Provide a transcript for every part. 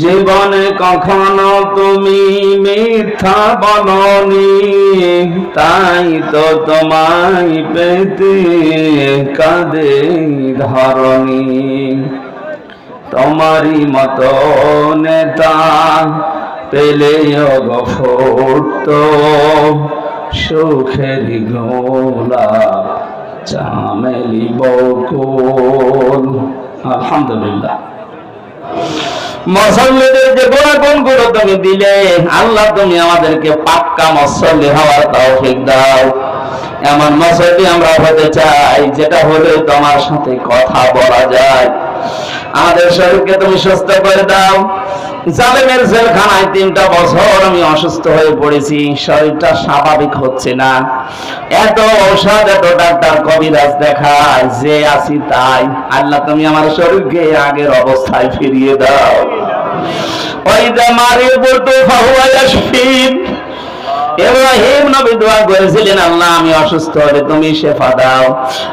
জীবনে কখনো তুমি মিথ্যা বলনি, তাই তো তোমায় পেতে কাঁদে ধরনি। তোমারই মতো নেতা পেলে গফুট সুখের গোলা চামেলি বকুল। আলহামদুলিল্লাহ। মসল্লিদের যে গুণাগুণগুলো তুমি দিলে আল্লাহ তুমি আমাদেরকে পাক্কা মসল্লি হওয়ার তৌফিক দাও। এমন মসল্লি আমরা হতে চাই, যেটা হলে তোমার সাথে কথা বলা যায়। আমাদের শরীরকে তুমি সুস্থ করে দাও। জালেমের জেলখানায় তিনটা বছর আমি অসুস্থ হয়ে পড়েছি, শরীরটা স্বাভাবিক হচ্ছে না। এত ঔষধ, এত ডাক্তার কবিরাজ দেখায়, যে আছি তাই। আল্লাহ, তুমি আমার শরীরকে আগের অবস্থায় ফিরিয়ে দাও। ওইদা মারি বলতো ফাহুয়া নবী দোয়া করেছিলেন, আল্লাহ, আমি অসুস্থ হলে তুমি শেফা দাও।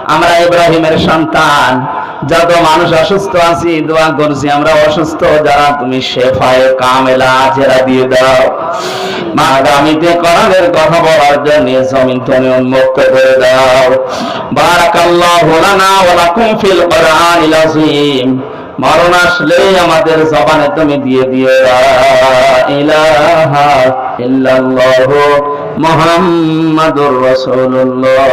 আমরা ইব্রাহিমের সন্তান। যত মানুষ অসুস্থ আছি, দোয়া করছি, আমরা অসুস্থ, যারা তুমি শেফায়ে কামেলা জেরা দিয়ে দাও। আগামীতে কোরআনের কথা বলার জন্য জমিন তুমি উন্মুক্ত করে দাও। মরণ আসলে আমাদের জবানে তুমি দিয়ে লা ইলাহা ইল্লাল্লাহু মুহাম্মাদুর রাসূলুল্লাহ।